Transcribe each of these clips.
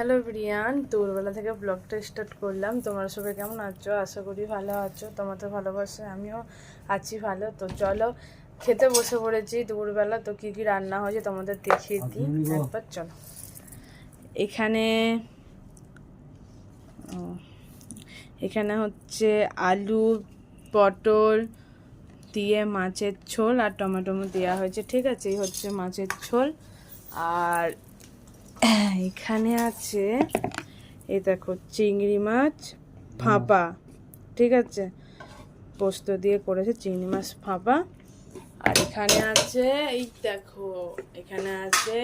Hello Brian দুপুরবেলা থেকে ব্লগটা স্টার্ট করলাম। তোমরা সবাই কেমন আছো? আশা করি ভালো আছো। তোমাদের ভালোবাসে আমিও আছি ভালো। তো চলো খেতে বসে পড়েছি দুপুরবেলা। তো কী কী রান্না হয়েছে তোমাদের দেখিয়ে দিই। একবার চলো। এখানে এখানে হচ্ছে আলু পটল দিয়ে মাছের ঝোল আর টমেটো দেওয়া হয়েছে। ঠিক আছে এই হচ্ছে মাছের ঝোল। আর এখানে আছে এই দেখো চিংড়ি মাছ ফাঁপা ঠিক আছে? পোস্ত দিয়ে করেছে চিংড়ি মাছ ফাঁপা। আর এখানে আছে এই দেখো এখানে আছে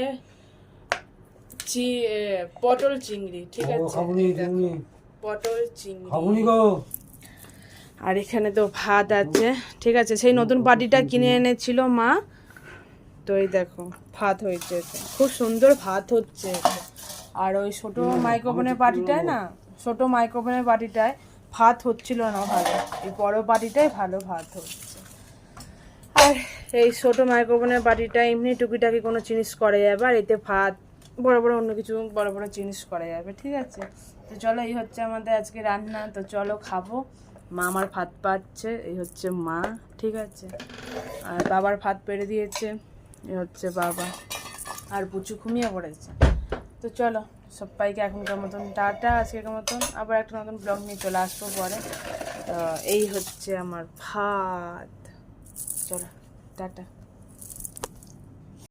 পটল চিংড়ি ঠিক আছে? পটল চিংড়ি। আর এখানে তো ভাত আছে ঠিক আছে? সেই নতুন বাটিটা কিনে এনেছিল মা। তো এই দেখো ভাত হয়েছে খুব সুন্দর ভাত হচ্ছে। আর ওই ছোট মাইক্রোফোনের বাটিটায় না ছোট মাইক্রোফোনের বাটিটায় ভাত হচ্ছিল না ভালো। এই বড় বাটিটায় ভালো ভাত হচ্ছে। আর এই ছোট মাইক্রোফোনের বাটিটা এমনি টুকিটাকি কোনো জিনিস করা যাবে আর এতে ভাত বড় বড় অন্য কিছু বড় বড় জিনিস করা যাবে ঠিক আছে? তো চলো এই হচ্ছে আমাদের আজকে রান্না। তো চলো খাব। মা আমার ভাত পাচ্ছে এই হচ্ছে মা ঠিক আছে? আর বাবার ভাত পেরে দিয়েছে। এই হচ্ছে বাবা। আর পুচু ঘুমিয়ে পড়েছে। তো চলো, সবাইকে এখনকার মতন টাটা, আজকের মতন। আবার একটা নতুন ব্লগ নিয়ে চলে আসব পরে। এই হচ্ছে আমার ভাত। চলো, টাটা।